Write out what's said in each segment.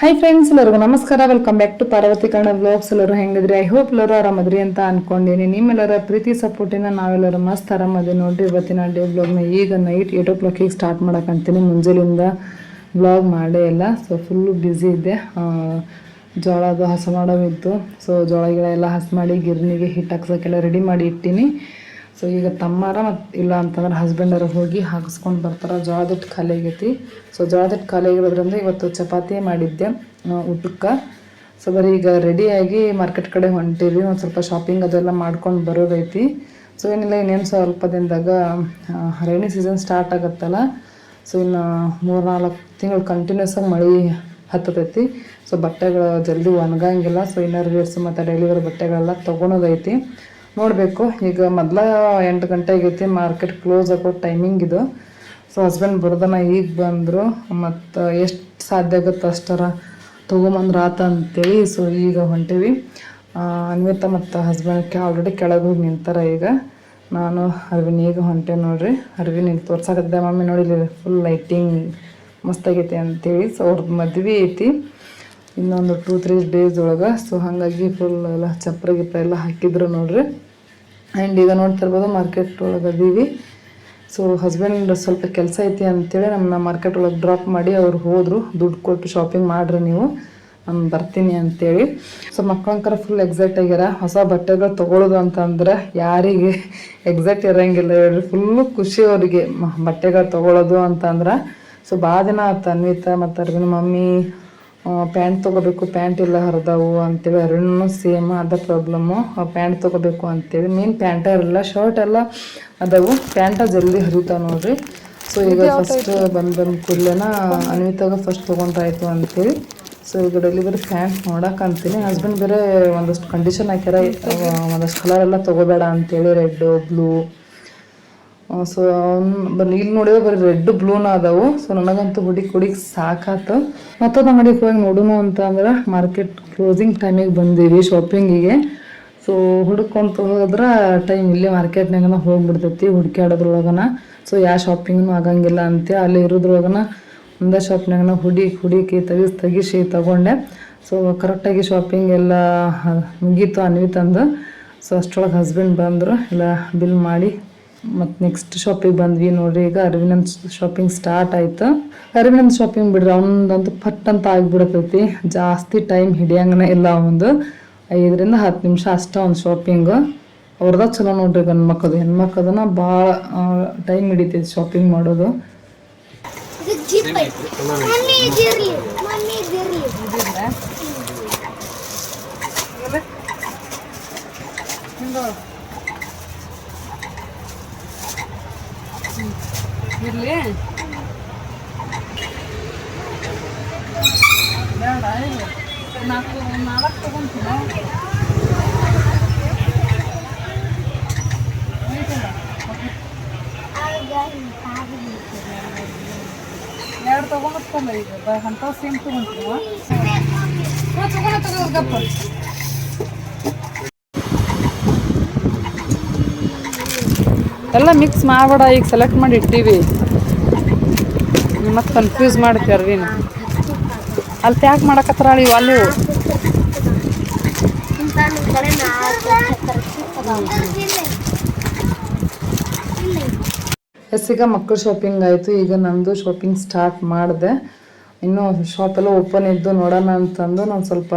Hi friends ಎಲ್ಲರಿಗೂ ನಮಸ್ಕಾರ. Welcome back to Parvati Kannada vlogs ಎಲ್ಲರೂ ಹೆಂಗಿದ್ರಿ? ಐ ಹೋಪ್ ಎಲ್ಲರೂ ಆರಾಮದ್ರಿ ಅಂತ ಅನ್ಕೊಂಡೀನಿ ನಿಮ್ಮೆಲ್ಲರ ಪ್ರೀತಿ ಸಪೋರ್ಟಿನ ನಾವೆಲ್ಲರೂ ಮಸ್ತ್ ಆರಾಮದಿ ನೋಡ್ರಿ. ಇವತ್ತಿನ ಡೇ ಬ್ಲಾಗ್ನ ಈಗ ನೈಟ್ ಏಟ್ ಓ ಕ್ಲಾಕಿಗೆ ಸ್ಟಾರ್ಟ್ ಮಾಡೋಕ್ಕಂತೀನಿ ಮುಂಜಾನೆಯಿಂದ ಬ್ಲಾಗ್ ಮಾಡೇ ಇಲ್ಲ. ಸೊ ಫುಲ್ಲು ಬ್ಯುಸಿ ಇದ್ದೆ. ಜೋಳದ ಹಸು ಹಸ ಮಾಡೋವಿತ್ತು. ಸೊ ಜೋಳ ಗಿಳ ಎಲ್ಲ ಹಸು ಮಾಡಿ ಗಿರ್ನಿಗೆ ಹಿಟ್ಟು ಹಾಕ್ಸೋಕ್ಕೆಲ್ಲ ರೆಡಿ ಮಾಡಿ ಇಟ್ಟೀನಿ. ಸೊ ಈಗ ತಮ್ಮಾರ ಮತ್ತು ಇಲ್ಲ ಅಂತಂದ್ರೆ ಹಸ್ಬೆಂಡಾರ ಹೋಗಿ ಹಾಕಿಸ್ಕೊಂಡು ಬರ್ತಾರೆ. ಜೋಳದ ಖಾಲಿ ಆಗೈತಿ. ಸೊ ಜೋಳದ ಖಾಲಿ ಆಗಿರೋದ್ರಿಂದ ಇವತ್ತು ಚಪಾತಿ ಮಾಡಿದ್ದೆ ಊಟಕ್ಕೆ. ಸೊ ಬರೀ ಈಗ ರೆಡಿಯಾಗಿ ಮಾರ್ಕೆಟ್ ಕಡೆ ಹೊಂಟೀವಿ ಒಂದು ಸ್ವಲ್ಪ ಶಾಪಿಂಗ್ ಅದೆಲ್ಲ ಮಾಡ್ಕೊಂಡು ಬರೋದೈತಿ. ಸೊ ಏನಿಲ್ಲ, ಇನ್ನೇನು ಸ್ವಲ್ಪ ದಿನದಾಗ ರೈನಿ ಸೀಸನ್ ಸ್ಟಾರ್ಟ್ ಆಗುತ್ತಲ್ಲ. ಸೊ ಇನ್ನು ಮೂರು ನಾಲ್ಕು ತಿಂಗಳು ಕಂಟಿನ್ಯೂಸ್ ಆಗಿ ಮಳೆ ಹತ್ತತೈತಿ. ಸೊ ಬಟ್ಟೆಗಳು ಜಲ್ದಿ ಒಣಗಂಗಿಲ್ಲ. ಸೊ ಇನ್ನರ್ ವೇರ್ಸ್ ಮತ್ತು ಡೈಲಿ ಬರೋ ಬಟ್ಟೆಗಳೆಲ್ಲ ತೊಗೊಳೋದೈತಿ. ನೋಡಬೇಕು. ಈಗ ಮೊದಲ ಎಂಟು ಗಂಟೆ ಆಗೈತಿ ಮಾರ್ಕೆಟ್ ಕ್ಲೋಸ್ ಆಗೋ ಟೈಮಿಂಗ್ ಇದು. ಸೊ ಹಸ್ಬೆಂಡ್ ಬರ್ದನ ಈಗ ಬಂದರು, ಮತ್ತು ಎಷ್ಟು ಸಾಧ್ಯ ಆಗುತ್ತೆ ಅಷ್ಟರ ತೊಗೊಂಬಂದ್ರ ಆತ ಅಂತೇಳಿ ಸೊ, ಈಗ ಹೊಂಟೀವಿ. ಅನ್ವಿತ ಮತ್ತು ಹಸ್ಬೆಂಡ್ಗೆ ಆಲ್ರೆಡಿ ಕೆಳಗೆ ಹೋಗಿ ನಿಂತಾರ ಈಗ. ನಾನು ಅರವಿನ ಈಗ ಹೊಂಟೆ ನೋಡ್ರಿ. ಅರ್ವಿನ್ ಇಲ್ಲಿ ತೋರ್ಸಾಕತ್ತಿದ್ದೆ, ಮಮ್ಮಿ ನೋಡಿ ಫುಲ್ ಲೈಟಿಂಗ್ ಮಸ್ತಾಗೈತಿ ಅಂತೇಳಿ. ಸೊ ಅವ್ರದ್ದು ಮದುವೆ ಐತಿ. ಇನ್ನೊಂದು ಟೂ ತ್ರೀ ಡೇಸ್ ಒಳಗೆ. ಸೊ ಹಾಗಾಗಿ ಫುಲ್ ಎಲ್ಲ ಚಪ್ರ ಗಿಪ್ರ ಎಲ್ಲ ಹಾಕಿದ್ರು ನೋಡ್ರಿ. ಆ್ಯಂಡ್ ಈಗ ನೋಡ್ತಿರ್ಬೋದು ಮಾರ್ಕೆಟ್ ಒಳಗೆ ಅದೀವಿ. ಸೊ ಹಸ್ಬೆಂಡ್ ಸ್ವಲ್ಪ ಕೆಲಸ ಐತಿ ಅಂತೇಳಿ ನಮ್ಮನ್ನ ಮಾರ್ಕೆಟ್ ಒಳಗೆ ಡ್ರಾಪ್ ಮಾಡಿ ಅವ್ರು ಹೋದರು. ದುಡ್ಡು ಕೊಟ್ಟು ಶಾಪಿಂಗ್ ಮಾಡ್ರಿ ನೀವು. ನಾನು ಬರ್ತೀನಿ ಅಂತೇಳಿ. ಸೊ ಮಕ್ಕಳಂಕರ ಫುಲ್ ಎಕ್ಸೈಟ್ ಆಗ್ಯಾರ. ಹೊಸ ಬಟ್ಟೆಗಳು ತೊಗೊಳೋದು ಅಂತಂದ್ರೆ ಯಾರಿಗೆ ಎಕ್ಸೈಟ್ ಇರೋಂಗಿಲ್ಲ ಹೇಳ್ರಿ. ಫುಲ್ಲು ಖುಷಿ ಅವರಿಗೆ. ಬಟ್ಟೆಗಳು ತೊಗೊಳೋದು ಅಂತಂದ್ರೆ. ಸೊ ಭಾಳ ದಿನ ಆತ ಅನ್ವಿತಾ ಮತ್ತು ಅರ್ವಿನ ಮಮ್ಮಿ. ಪ್ಯಾಂಟ್ ತೊಗೋಬೇಕು ಪ್ಯಾಂಟ್ ಇಲ್ಲ ಹರಿದವು ಅಂತೇಳಿ ಅರುಣ್ ಸೇಮ್ ಅದ ಪ್ರಾಬ್ಲಮ್ಮು ಪ್ಯಾಂಟ್ ತೊಗೋಬೇಕು ಅಂತೇಳಿ ಮೇನ್ ಪ್ಯಾಂಟ ಇರಲ್ಲ ಶರ್ಟ್ ಎಲ್ಲ ಅದಾವು. ಪ್ಯಾಂಟ ಜಲ್ದಿ ಹರಿತಾವೆ ನೋಡ್ರಿ. ಸೊ ಈಗ ಫಸ್ಟ್ ಬಂದು ಬಂದ ಕೂಡಲೇನ ಅನ್ವಿತಾಗ ಫಸ್ಟ್ ತೊಗೊಂಡ್ರಾಯ್ತು ಅಂತೇಳಿ. ಸೊ ಈಗ ಡೆಲಿವರಿ ಪ್ಯಾಂಟ್ ನೋಡಕ್ಕೆ ಅಂತೀನಿ. ಹಸ್ಬೆಂಡ್ ಬೇರೆ ಒಂದಷ್ಟು ಕಂಡೀಷನ್ ಹಾಕ್ಯಾರ. ಒಂದಷ್ಟು ಕಲರ್ ಎಲ್ಲ ತೊಗೋಬೇಡ ಅಂತೇಳಿ ರೆಡ್ಡು ಬ್ಲೂ ಸೊ ಬನ್ನಿ ಇಲ್ಲಿ ನೋಡಿದ್ರೆ ಬರೀ ರೆಡ್ ಬ್ಲೂನ ಅದಾವು. ಸೊ ನನಗಂತೂ ಹುಡುಗಿ ಕುಡಿಗೆ ಸಾಕಾತು. ಮತ್ತೊಂದು ಅಂಗಡಿಗೆ ಹೋಗಿ ನೋಡೋಣ ಅಂತ ಅಂದ್ರೆ ಮಾರ್ಕೆಟ್ ಕ್ಲೋಸಿಂಗ್ ಟೈಮಿಗೆ ಬಂದೀವಿ ಶಾಪಿಂಗಿಗೆ ಸೊ ಹುಡುಕೊಂತ ಹೋದ್ರೆ ಟೈಮ್ ಇಲ್ಲೇ ಮಾರ್ಕೆಟ್ನಾಗನ ಹೋಗ್ಬಿಡ್ತೈತಿ ಹುಡುಕಾಡೋದ್ರೊಳಗನ ಸೊ ಯಾವ ಶಾಪಿಂಗ್ನು ಆಗಂಗಿಲ್ಲ ಅಂತ ಅಲ್ಲಿ ಇರೋದ್ರೊಳಗನ ಒಂದೇ ಶಾಪ್ನಾಗನ ಹುಡಿ, ಹುಡುಕಿ, ತೆಗಿಸಿ ತೆಗಿಸಿ ತಗೊಂಡೆ. ಸೊ ಕರೆಕ್ಟಾಗಿ ಶಾಪಿಂಗ್ ಎಲ್ಲ ಮುಗೀತು ಅನ್ವಿ ಅನ್ವಿತಂದು ಸೊ ಅಷ್ಟೊಳಗೆ ಹಸ್ಬೆಂಡ್ ಬಂದರು, ಎಲ್ಲ ಬಿಲ್ ಮಾಡಿ. ಮತ್ತು ನೆಕ್ಸ್ಟ್ ಶಾಪಿಗೆ ಬಂದ್ವಿ ನೋಡ್ರಿ. ಈಗ ಅರವಿನಂದ್ ಶಾಪಿಂಗ್ ಸ್ಟಾರ್ಟ್ ಆಯ್ತು. ಅರವಿನಂದ್ ಶಾಪಿಂಗ್ ಬಿಡ್ರಿ, ಅವನದಂತೂ ಪಟ್ ಅಂತ ಆಗಿಬಿಡತೈತಿ. ಜಾಸ್ತಿ ಟೈಮ್ ಹಿಡಿಯಂಗನ ಇಲ್ಲ ಅವನದು ಐದರಿಂದ ಹತ್ತು ನಿಮಿಷ ಅಷ್ಟೇ ಒಂದು ಶಾಪಿಂಗ್ ಅವ್ರದ ಚಲೋ ನೋಡ್ರಿ ಗಂಡು ಮಕ್ಕಳು ಹೆಣ್ಮಕ್ಕದನ್ನ ಭಾಳ ಟೈಮ್ ಹಿಡಿತೈತಿ ಶಾಪಿಂಗ್ ಮಾಡೋದು ಇದು ಜೀಪ್ ಐತಿ ಮಮ್ಮಿ ಇದಿರ್ಲಿ ಮಮ್ಮಿ ಇದಿರ್ಲಿ ಇರ್ಲಿ. ನಾಲ್ಕು ನಾಲ್ಕು ತಗೊಂತೀನಿ? ಎರಡು ತಗೊಂಡ್ಕೊಂಬ ಈಗ ಅಂತ ಸೇಮ್ ತಗೊಂತೀವ ತಗೊಂಡ ತಗೋಗಪ್ಪ ಎಲ್ಲ ಮಿಕ್ಸ್ ಮಾಡಬೇಡ, ಈಗ ಸೆಲೆಕ್ಟ್ ಮಾಡಿ ಇಟ್ಟೀವಿ. ಮತ್ತೆ ಕನ್ಫ್ಯೂಸ್ ಮಾಡ್ತೀರ ರೀ ಅಲ್ಲಿ ಪ್ಯಾಕ್ ಮಾಡಕತ್ತರ ಇವು ಅಲ್ಲಿ. ಎಸ್ ಈಗ ಮಕ್ಕಳು ಶಾಪಿಂಗ್ ಆಯಿತು, ಈಗ ನಂದು ಶಾಪಿಂಗ್ ಸ್ಟಾರ್ಟ್ ಮಾಡಿದೆ. ಇನ್ನೂ ಶಾಪ್ ಎಲ್ಲ ಓಪನ್ ಇದ್ದು ನೋಡೋಣ ಅಂತಂದು ನಾನು ಸ್ವಲ್ಪ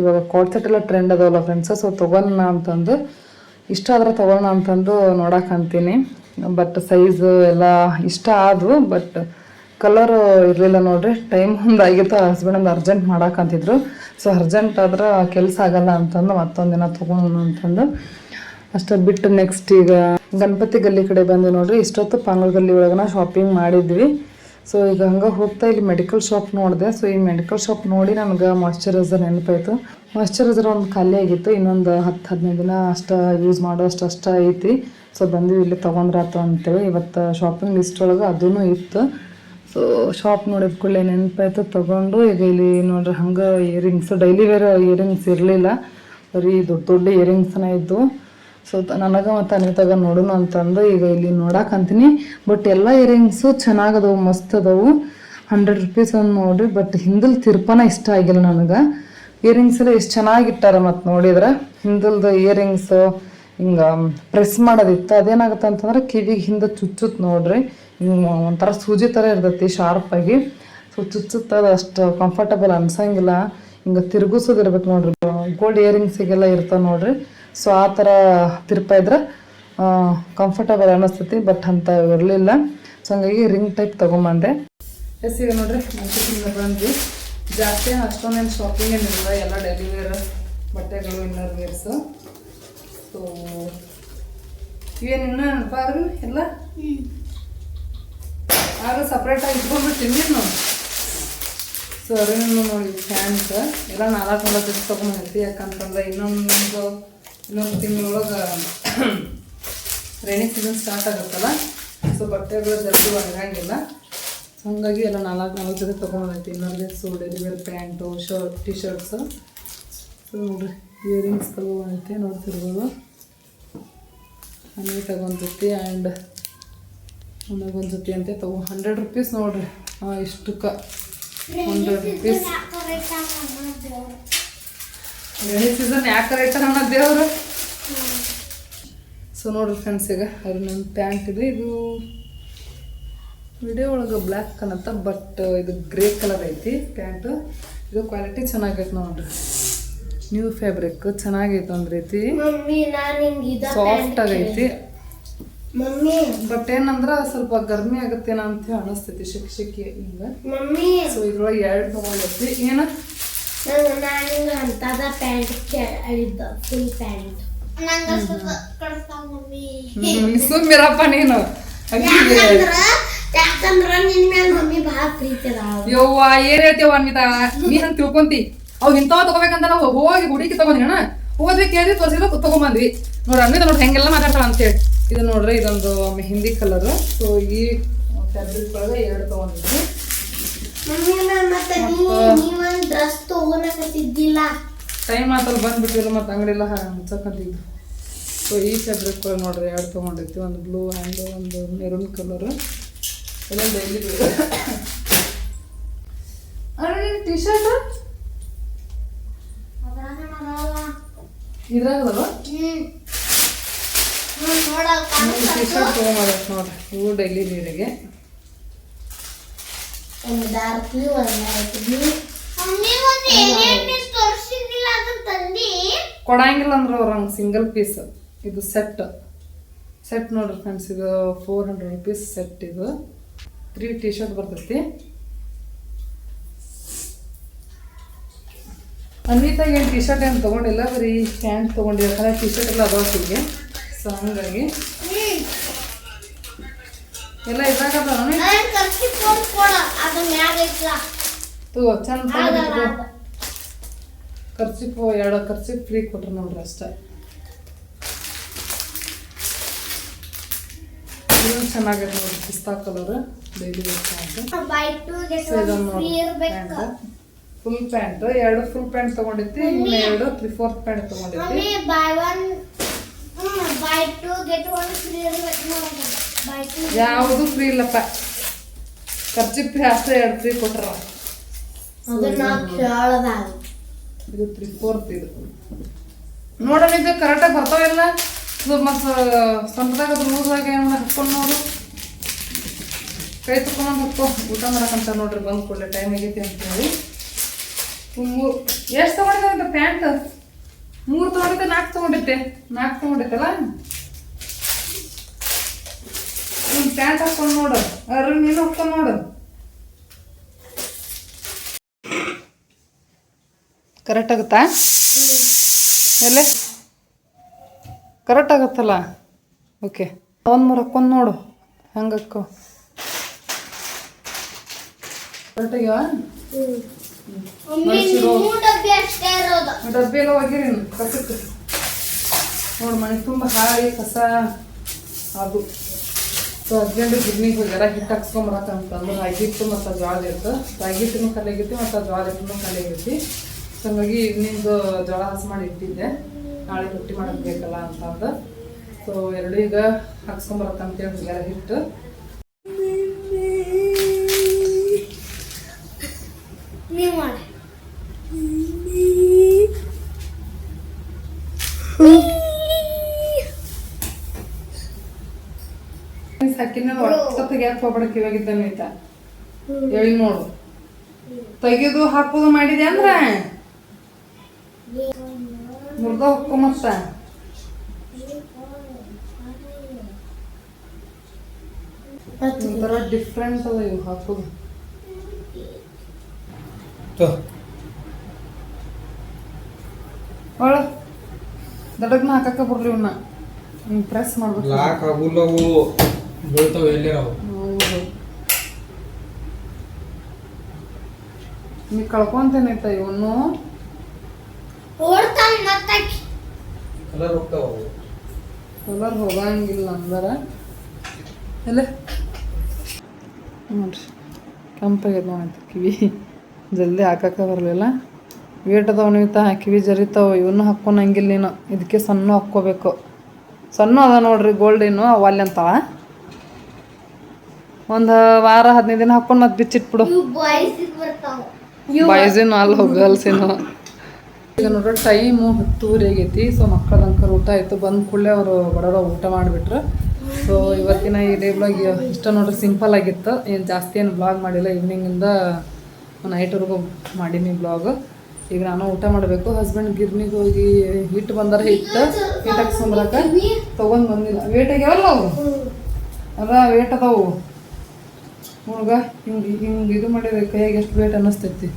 ಇವಾಗ ಕೋಟ್ ಸೆಟ್ ಎಲ್ಲ ಟ್ರೆಂಡ್ ಅದಾವಲ್ಲ ಫ್ರೆಂಡ್ಸ್ ಸೊ ತೊಗೊಳೋಣ ಅಂತಂದು. ಇಷ್ಟ ಆದ್ರೆ ತೊಗೊಳೋಣ ಅಂತಂದು ನೋಡಕ್ಕಂತೀನಿ ಬಟ್ ಸೈಜ್ ಎಲ್ಲ ಇಷ್ಟ ಆದವು ಬಟ್ ಕಲರ್ ಇರಲಿಲ್ಲ ನೋಡ್ರಿ. ಟೈಮ್ ಒಂದು ಆಗಿತ್ತು ಹಸ್ಬೆಂಡ್ ಒಂದು ಅರ್ಜೆಂಟ್ ಮಾಡಕ್ಕಂತಿದ್ರು ಸೊ ಅರ್ಜೆಂಟ್ ಆದ್ರೆ ಕೆಲಸ ಆಗಲ್ಲ ಅಂತಂದು ಮತ್ತೊಂದು ದಿನ ತೊಗೊಳೋಣ ಅಂತಂದು. ಅಷ್ಟ ಬಿಟ್ಟು ನೆಕ್ಸ್ಟ್ ಈಗ ಗಣಪತಿ ಗಲ್ಲಿ ಕಡೆ ಬಂದು ನೋಡ್ರಿ, ಇಷ್ಟೊತ್ತು ಪಾಂಗಲ್ ಗಲ್ಲಿ ಒಳಗನ ಶಾಪಿಂಗ್ ಮಾಡಿದ್ವಿ. ಸೊ ಈಗ ಹಂಗೆ ಹೋಗ್ತಾ ಇಲ್ಲಿ ಮೆಡಿಕಲ್ ಶಾಪ್ ನೋಡಿದೆ. ಸೊ ಈ ಮೆಡಿಕಲ್ ಶಾಪ್ ನೋಡಿ ನನಗೆ ಮಾಯಶ್ಚರೈಸರ್ ನೆನಪಾಯ್ತು. ಮಾಯಶ್ಚರೈಸರ್ ಒಂದು ಖಾಲಿ ಆಗಿತ್ತು. ಇನ್ನೊಂದು ಹತ್ತು, ಹದಿನೈದು ದಿನ ಅಷ್ಟು ಯೂಸ್ ಮಾಡೋ ಅಷ್ಟು ಅಷ್ಟ ಐತಿ. ಸೊ ಬಂದು ಇಲ್ಲಿ ತೊಗೊಂಡ್ರಾತು ಅಂತೇಳಿ ಇವತ್ತು ಶಾಪಿಂಗ್ ಲಿಸ್ಟ್ ಒಳಗೆ ಅದೂ ಇತ್ತು. ಸೊ ಶಾಪ್ ನೋಡಿದ ಕೂಡಲೇ ನೆನಪಾಯ್ತು. ತೊಗೊಂಡು ಈಗ ಇಲ್ಲಿ ನೋಡ್ರಿ ಹಂಗೆ ಇಯರಿಂಗ್ಸ್ ಡೈಲಿ ವೇರ್ ಇಯರಿಂಗ್ಸ್ ಇರಲಿಲ್ಲ. ಬರೀ ದೊಡ್ಡ ದೊಡ್ಡ ಇಯರಿಂಗ್ಸ್ನ ಇದ್ದು. ಸೊ ನನಗೆ ಮತ್ತು ಅನಿತಾಗ ನೋಡೋಣ ಅಂತಂದು ಈಗ ಇಲ್ಲಿ ನೋಡಕ್ಕಂತೀನಿ ಬಟ್ ಎಲ್ಲ ಇಯರಿಂಗ್ಸು ಚೆನ್ನಾಗದವು, ಮಸ್ತ್ ಅದಾವು. ಹಂಡ್ರೆಡ್ ರುಪೀಸ್ ಒಂದು ನೋಡ್ರಿ ಬಟ್ ಹಿಂದಲ್ ತಿರ್ಪನ ಇಷ್ಟ ಆಗಿಲ್ಲ ನನಗೆ. ಇಯರಿಂಗ್ಸ್ ಎಲ್ಲ ಎಷ್ಟು ಚೆನ್ನಾಗಿಟ್ಟಾರ ಮತ್ತು ನೋಡಿದ್ರೆ. ಹಿಂದಲ್ದು ಇಯರಿಂಗ್ಸು ಹಿಂಗೆ ಪ್ರೆಸ್ ಮಾಡೋದಿತ್ತು ಅದೇನಾಗುತ್ತೆ ಅಂತಂದ್ರೆ ಕಿವಿಗೆ ಹಿಂದೆ ಚುಚ್ಚುತ್ ನೋಡ್ರಿ. ಒಂಥರ ಸೂಜಿ ಥರ ಇರ್ತೈತಿ ಶಾರ್ಪಾಗಿ ಸೊ ಚುಚ್ಚುತ್ತ ಅದು ಅಷ್ಟು ಕಂಫರ್ಟಬಲ್ ಅನ್ಸಂಗಿಲ್ಲ. ಹಿಂಗೆ ತಿರುಗಿಸೋದಿರ್ಬೇಕು ನೋಡ್ರಿ. ಗೋಲ್ಡ್ ಇಯರಿಂಗ್ಸಿಗೆಲ್ಲ ಇರ್ತಾವೆ ನೋಡ್ರಿ. ಸೊ ಆ ಥರ ತಿರ್ಪ ಇದ್ರೆ ಕಂಫರ್ಟಬಲ್ ಅನ್ನಿಸ್ತೈತಿ ಬಟ್ ಅಂತ ಇರಲಿಲ್ಲ. ಸೊ ಹಂಗಾಗಿ ರಿಂಗ್ ಟೈಪ್ ತೊಗೊಂಬಂದೆ. ಎಸ್ ಈಗ ನೋಡ್ರಿ ಮಾರ್ಕೆಟಿಂದ ಬಂದ್ವಿ. ಜಾಸ್ತಿ ಅಷ್ಟೊಂದೇನು ಶಾಪಿಂಗ್ ಏನಿಲ್ಲ ಎಲ್ಲ ಡೈಲಿ ವೇರ್ ಬಟ್ಟೆಗಳು ಇನ್ನರ್ ವೇರ್ಸ್ ಸೊ ಇವೇನಿನ್ನ ಬಾರು ಎಲ್ಲ? ಆಗಿ ಸಪ್ರೇಟಾಗಿ ಇಟ್ಕೊಂಡ್ಬಿಟ್ಟಿನಿ ನಾವು ಸೊ ಅದೇನು ನೋಡಿ ಪ್ಯಾಂಟ್ ಎಲ್ಲ ನಾಲ್ಕು ನಾಲ್ಕು ತೊಗೊಂಡ್ಬಂದಿರ್ತೀವಿ ಯಾಕಂತಂದ್ರೆ ಇನ್ನೊಂದು ಇನ್ನೊಂದು ತಿಂಗಳೊಳಗೆ ರೈನಿ ಸೀಸನ್ ಸ್ಟಾರ್ಟ್ ಆಗುತ್ತಲ್ಲ? ಸೊ ಬಟ್ಟೆಗಳು ಜಲ್ದಿ ಒಣಗಂಗಿಲ್ಲ. ಹಂಗಾಗಿ ಎಲ್ಲ ನಾಲ್ಕು ನಾಲ್ಕು ಜೊತೆ ತೊಗೊಂಡೈತಿ ಇನ್ನೊಂದು dress daily wear pant, shirt T shirts so ನೋಡ್ರಿ ಇಯರಿಂಗ್ಸ್ ತೊಗೊಂಬಂದೈತಿ, ನೋಡ್ತಿರ್ಬೋದು. ಹಂಗೆ ತಗೊಂಡು ಜೊತೆ ಆ್ಯಂಡ್ ಒಂದು ಜೊತೆ ಅಂತೆ ತಗೋ. ಹಂಡ್ರೆಡ್ ರುಪೀಸ್ ನೋಡ್ರಿ. ಇಷ್ಟಕ್ಕೆ. ಹಂಡ್ರೆಡ್ ರುಪೀಸ್ ಸೀಸನ್ ಯಾಕೆ ರೈತ ನಮ್ಮ ದೇವರು? ಸೊ ನೋಡ್ರಿ ಫ್ರೆಂಡ್ಸ್ ಈಗ ಅದು ನನ್ನ ಪ್ಯಾಂಟ್ ಇದೆ ಇದು ವಿಡಿಯೋ ಒಳಗೆ ಬ್ಲ್ಯಾಕ್ ಕಾಣತ್ತ ಬಟ್ ಇದು ಗ್ರೇ ಕಲರ್ ಐತಿ ಪ್ಯಾಂಟು ಇದು ಕ್ವಾಲಿಟಿ ಚೆನ್ನಾಗೈತೆ ನೋಡ್ರಿ. ನ್ಯೂ ಫ್ಯಾಬ್ರಿಕ್ ಚೆನ್ನಾಗೈತೆ ಒಂದು ರೀತಿ. ಸಾಫ್ಟ್ ಆಗೈತಿ ಬಟ್ ಏನಂದ್ರ ಸ್ವಲ್ಪ ಗರ್ಮಿ ಆಗತ್ತೇನೋ ಅಂತ ಹೇಳಿ ಅನಿಸ್ತೈತಿ ಶಿಕ್ ಶಿಕ್ಕಿ ಹಿಂಗ. ಸೊ ಇದ್ರೊಳಗೆ ಎರಡು ತಗೊಂಡೈತಿ ಏನ? ನಾನು ಅಂತದ ಪ್ಯಾಂಟ್ ಕೇಳಿದ್ದ ಫುಲ್ ಪ್ಯಾಂಟ್ ಸುಮ್ಮಿರಪ್ಪ ನೀನು. ಅಕ್ಕಿಗೆ ಯಾಕಂದ್ರ ಯಾಕಂದ್ರ ನಿನ್ ಮೇಲೆ ಮಮ್ಮಿ ಭಾಳ ಪ್ರೀತಿ ಅದಾವ ಯವ್ವ ಏನ್ ಹೇಳ್ತೇವ ಅನ್ವಿತಾ? ನೀ ಹಂಗ ತಿಳ್ಕೊಂತಿ? ಅವ್ ಇಂಥವ ತಗೋಬೇಕಂತ ನಾವು ಹೋಗಿ ಹುಡುಕಿ ತಗೊಂಡಿನ ಹೋದ್ವಿ ಕೇಳಿ ತೋರಿಸಿದ್ವಿ ತಗೊಂಬಂದ್ವಿ ನೋಡ್ರಿ ಅನ್ವಿತ ನೋಡ್ರಿ ಹೆಂಗೆಲ್ಲ ಮಾತಾಡ್ತಾಳ ಅಂತೇಳಿ. ಇದು ನೋಡ್ರಿ ಇದೊಂದು ಹಿಂದಿ ಕಲರ್ ಸೊ ಈ ಫ್ಯಾಬ್ರಿಕ್ ಒಳಗೆ ಎರಡು ತಗೊಂಡಿದ್ವಿ. ಟೈಮ್ ಆತಲ್ಲಿ ಬಂದ್ಬಿಟ್ಟಿಲ್ಲ ಮತ್ತು ಅಂಗಡಿಯೆಲ್ಲ ಮುಚ್ಚಕಂತಿದ್ದು ಸೊ ಈ ಫ್ಯಾಬ್ರಿಕ್ ನೋಡ್ರಿ ಎರಡು ತೊಗೊಂಡಿರ್ತೀವಿ. ಒಂದು ಬ್ಲೂ ಆ್ಯಂಡ್ ಒಂದು ಮೆರೂನ್ ಕಲರ್ ಎಲ್ಲ ಡೈಲಿ ಅರೆ ಟಿ ಶರ್ಟ್ ಇದ್ರಾಗದಲ್ಲ ಟಿ ಶರ್ಟ್ ತೊಗೊಂಬರತ್ತೆ ನೋಡ್ರಿ. ಇವು ಡೈಲಿ ನೀರಿಗೆ ಒಂದು ಡಾರ್ಕ್ ಬ್ಲೂ ಒಂದು ಲೈಟ್ ಬ್ಲೂ ಕೊಡಂಗಿಲ್ಲ ಅಂದ್ರೆ ಅವ್ರು ಹಂಗೆ ಸಿಂಗಲ್ ಪೀಸ್ ಇದು ಸೆಟ್ ಸೆಟ್ ನೋಡ್ರಿ ಫ್ರೆಂಡ್ಸ್ ಇದು ಫೋರ್ ಹಂಡ್ರೆಡ್ ರುಪೀಸ್ ಸೆಟ್ ಇದು. ತ್ರೀ ಟಿ ಶರ್ಟ್ ಬರ್ತೈತಿ. ಅನ್ವಿತಾಗ ಏನು ಟಿ ಶರ್ಟ್ ಏನು ತೊಗೊಂಡಿಲ್ಲ? ಬರೀ ಪ್ಯಾಂಟ್ ತೊಗೊಂಡಿಲ್ಲ ಯಾಕಂದ್ರೆ ಟಿ ಶರ್ಟ್ ಎಲ್ಲ ಅದಾವ ಸೊ ಹಂಗಾಗಿ ಎಲ್ಲ ಐತ್ಲ. ತಗೋ ಚಂದ. ಖರ್ಚಿಪ್ ಎರಡು ಖರ್ಚಿಪ್ ಫ್ರೀ ಕೊಟ್ರು ನೋಡ್ರಿ ಅಷ್ಟೇ. ಇದು ಚೆನ್ನಾಗೈತೆ ನೋಡಿ pista colour daily full pant ಎರಡು ಫುಲ್ ಪ್ಯಾಂಟ್ ತಗೊಂಡಿತ್ತು ಇನ್ನು ಎರಡು three fourth pant ತಗೊಂಡಿತ್ತು buy one buy two get one free ಇರ್ಬೇಕು ಯಾವುದು ಫ್ರೀ ಇಲ್ಲಪ್ಪ. ಖರ್ಚಿಪ್ ಅಷ್ಟೇ ಎರಡು ಫ್ರೀ ಕೊಟ್ರ. ಇದು ತ್ರೀ ಫೋರ್ತ್ ಇದು. ನೋಡೋಣ ಇದು ಕರೆಕ್ಟಾಗಿ ಬರ್ತಾವೆಲ್ಲ ಇದು ಮತ್ತು ಸ್ವಂತದಾಗ ಅದು ಏನು ಹಾಕ್ಕೊಂಡು ನೋಡು ಕೈ ತಗೊಂಡು ಹಾಕೋ ಊಟ ಮಾಡಕ್ಕಂತ ನೋಡ್ರಿ ಬಂದು ಕೊಡ್ಲಿ ಟೈಮ್ ಆಗೈತಿ ಅಂತೇಳಿ. ಮೂರು ಎಷ್ಟು ತೊಗೊಂಡಿದ್ದೆ ಪ್ಯಾಂಟ್? ಮೂರು ತೊಗೊಂಡಿದ್ದೆ ನಾಲ್ಕು ತೊಗೊಂಡಿದ್ದೆ. ನಾಲ್ಕು ತೊಗೊಂಡಿದ್ದಲ್ಲ? ಒಂದು ಪ್ಯಾಂಟ್ ಹಾಕೊಂಡು ನೋಡು. ಅರ್ರ ನೀನು ಹಾಕೊಂಡು ನೋಡು. ಕರೆಕ್ಟ್ ಆಗುತ್ತಾ? ಎಲ್ಲೇ? ಕರೆಕ್ಟ್ ಆಗುತ್ತಲ್ಲ? ಓಕೆ ಒಂದು ಮೂರು ಹಾಕೊಂಡು ನೋಡು. ಹಂಗೆ ಹಾಕೋ. ಡಬ್ಬಿ ಎಲ್ಲ ಹೋಗಿರಿ ಕಸಕ್ಕೆ. ನೋಡು ಮನೆ ತುಂಬ ಹಾಳಿ ಕಸ. ಅದು. ಸೊ ಹಸ್ಬೆಂಡು ಗಿರ್ನಿಗೆ ಜರ ಹಿಟ್ಟು ಹಾಕ್ಸ್ಕೊಂಬರಕ್ಕಂತಂದು ರಾಗಿ ಹಿಟ್ಟು ಮತ್ತು ಜೋಳದ ಇರ್ತದೆ. ರಾಗಿ ಹಿಟ್ಟನ್ನು ಖಾಲಿ ಆಗೈತಿ ಮತ್ತು ಜ್ವಾಳ ಹಿಟ್ಟನ್ನು ಆಗೈತಿ ಸೊ ಹಂಗಾಗಿ ಈವ್ನಿಂಗ್ ಜೋಳ ಹಸಿ ಮಾಡಿ ಇಟ್ಟಿದ್ದೆ. ನಾಳೆ ರೊಟ್ಟಿ ಮಾಡೋದು ಬೇಕಲ್ಲ ಅಂತಂದು. ಸೊ ಎರಡು ಈಗ ಹಾಕ್ಸ್ಕೊಂಬರತ್ತಂತೇಳಿ ಜರ ಹಿಟ್ಟು. ಸಾಕಿನ ಒಟ್ಟ ತೆಗಿಯಕ್ ಹೋಗ್ಬೇಡ ಕಿವಾಗಿದ್ದಾನೆ ಆಯ್ತಾ ಹೇಳಿ ನೋಡು. ತೆಗೆದು ಹಾಕೋದು ಮಾಡಿದೆ ಅಂದ್ರೆ? ಮುರ್ದ ಹೊಕ್ಕು ಮತ್ತ. ಒಂಥರ ಡಿಫ್ರೆಂಟ್ ಅದ ಇವು ಹಾಕೋದು. ಒಳ. ದಡಗ್ನ ಹಾಕಕ್ಕ ಬರ್ಲಿ ಇವನ್ನ ಪ್ರೆಸ್ ಮಾಡ್ಬೇಕು. ಲಾಕ್ ಆಗುಲ್ಲವು. ಬೀಳ್ತಾವ ಎಲ್ಲಿ ನಾವು? ಹೌದು. ನೀ ಕಳ್ಕೊಂತೇನೈತ ಇವನು ಓಡ್ತಾನ ಮತ್ತಾಕಿ ಕಲರ್ ಹೋಗ್ತಾವ ಕಲರ್ ಹೋಗಂಗಿಲ್ಲ ಅಂದಾರ. ಎಲ್ಲ ನೋಡ್ರಿ ಕೆಂಪಾಗ್ಯದ ನೋಡಂತ ಕಿವಿ. ಜಲ್ದಿ ಹಾಕಕ್ಕೆ ಬರಲಿಲ್ಲ. ವೇಟ್ ಅದಾವ ನೀವ್ತ ಕಿವಿ ಜರಿತಾವ ಇವನು ಹಾಕ್ಕೊಂಡಂಗಿಲ್ಲ ನೀನು. ಇದಕ್ಕೆ ಸಣ್ಣ ಹಾಕ್ಕೋಬೇಕು. ಸಣ್ಣ ಅದ ನೋಡ್ರಿ ಗೋಲ್ಡ್ ಏನು ಅವಲ್ಲಿ ಅಂತಾವ. ಒಂದು ವಾರ ಹದಿನೈದು ದಿನ ಹಾಕೊಂಡು ಮತ್ತೆ ಬಿಚ್ಚಿಟ್ಬಿಡು ಬಾಯ್ಸಿನ ಅಲ್ಲಿ ಗರ್ಲ್ಸಿನ ಈಗ ನೋಡ್ರಿ ಟೈಮು ಹತ್ತೂರಿ ಆಗೈತಿ ಸೊ ಮಕ್ಕಳ ಅಂಕರ್ ಊಟ ಆಯಿತು. ಬಂದ ಕೂಡಲೇ ಅವರು ಬಡವರ ಊಟ ಮಾಡಿಬಿಟ್ರು. ಸೊ ಇವತ್ತಿನ ಈ ಡೇ ಬ್ಲಾಗ್ ಇಷ್ಟ ನೋಡ್ರಿ ಸಿಂಪಲ್ ಆಗಿತ್ತು. ಏನು ಜಾಸ್ತಿ ಏನು ಬ್ಲಾಗ್ ಮಾಡಿಲ್ಲ. ಈವ್ನಿಂಗಿಂದ ನೈಟ್ವರೆಗೂ ಮಾಡೀನಿ ಬ್ಲಾಗ್ ಈಗ ನಾನು ಊಟ ಮಾಡಬೇಕು. ಹಸ್ಬೆಂಡ್ ಗಿರ್ನಿಗೆ ಹೋಗಿ ಹಿಟ್ಟು ಬಂದಾರ ಹಿಟ್ಟು ಹಿಟ್ಟು ಹಾಕ್ಸ್ಕೊಂಬರಕ್ಕೆ ತೊಗೊಂಡು ಬಂದಿಲ್ಲ. ವೇಟ್ ಆಗ್ಯಾವಲ್ಲ ಅವು ಅದ ವೇಟ್ ಅದಾವು. ಹುಡುಗ ಹಿಂಗೆ ಹಿಂಗೆ ಇದು ಮಾಡಿದ್ರೆ ಕೈಯಾಗ ಎಷ್ಟು ವೇಟ್ ಅನ್ನಿಸ್ತೈತಿ?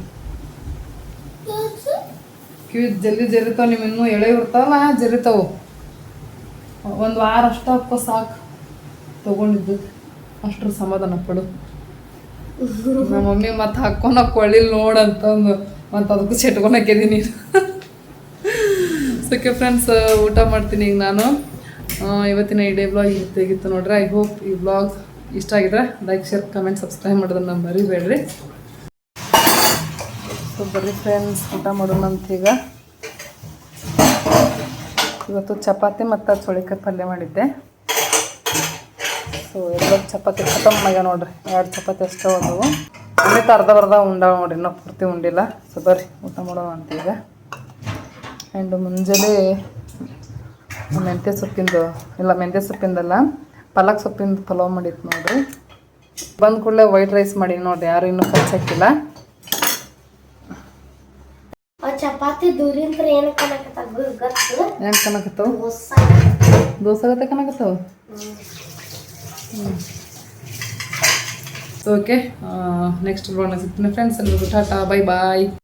ಕಿವಿ ಜಲ್ದಿ ಜರಿತಾವ ನಿಮ್ಮ ಇನ್ನೂ ಎಳೆ ಇರ್ತಾವಲ್ಲ ಜರಿತಾವು. ಒಂದು ವಾರ ಅಷ್ಟು ಸಾಕು ತೊಗೊಂಡಿದ್ದು. ಅಷ್ಟ್ರ ಸಮಾಧಾನ ಪಡು. ನಮ್ಮ ಮಮ್ಮಿ ಮತ್ತೆ ಹಾಕ್ಕೊಂಡು ಕೊಳ್ಳಿಲ್ ನೋಡಂತಂದು ಮತ್ತು ಅದಕ್ಕೂ ಹಾಕಿದೀನಿ ಓಕೆ ಫ್ರೆಂಡ್ಸ್ ಊಟ ಮಾಡ್ತೀನಿ ಈಗ ನಾನು. ಇವತ್ತಿನ ಈ ಡೇ ಬ್ಲಾಗ್ ತೆಗಿತ್ತು ನೋಡ್ರಿ ಐ ಹೋಪ್ ಈ ಬ್ಲಾಗ್ ಇಷ್ಟ ಆಗಿದ್ರೆ ಲೈಕ್ ಶೇರ್ ಕಮೆಂಟ್ ಸಬ್ಸ್ಕ್ರೈಬ್ ಮಾಡೋದನ್ನ ಮರಿಬೇಡ್ರಿ. ಸೊ ಬರ್ರಿ ಫ್ರೆಂಡ್ಸ್ ಊಟ ಮಾಡೋಣ ಈಗ ಇವತ್ತು ಚಪಾತಿ ಮತ್ತು ಚೋಳಿಕಾಯಿ ಪಲ್ಯ ಮಾಡಿದ್ದೆ. ಸೊ ಎಲ್ಲ ಚಪಾತಿ ಖತಮ್ ಆಗ್ಯಾವ ನೋಡ್ರಿ. ಎರಡು ಚಪಾತಿ ಅಷ್ಟೇ ಹೋದವು. ಅಮಿತ ಅರ್ಧ ಬರ್ಧ ಉಂಡಾವ ನೋಡ್ರಿ, ಇನ್ನೂ ಪೂರ್ತಿ ಉಂಡಿಲ್ಲ. ಸೊ ಬರ್ರಿ, ಊಟ ಮಾಡೋಣ ಅಂತ ಈಗ ಆ್ಯಂಡ್ ಮುಂಜಾನೆ ಮೆಂತ್ಯ ಸೊಪ್ಪಿಂದು, ಇಲ್ಲ, ಮೆಂತ್ಯ ಸೊಪ್ಪಿಂದಲ್ಲ. ಪಾಲಕ್ ಸೊಪ್ಪಿನ ಪಲಾವ್ ಮಾಡಿತ್ತು ನೋಡ್ರಿ. ಬಂದ ಕೂಡಲೇ ವೈಟ್ ರೈಸ್ ಮಾಡಿ ನೋಡ್ರಿ ಯಾರು ಇನ್ನೂ ಆ ಚಪಾತಿ ದೂರಿಂದ ಏನು ಕನಕತ್ತಾಗ ಗೊತ್ತು? ಕನಕತ್ತವು ದೋಸೆ. ಓಕೆ ನೆಕ್ಸ್ಟ್ ಬ್ಲಾಗ್ನ ಸಿಗ್ತೀನಿ ಫ್ರೆಂಡ್ಸ್ ಎಲ್ಲರಿಗೂ ಟಾಟಾ ಬೈ ಬಾಯ್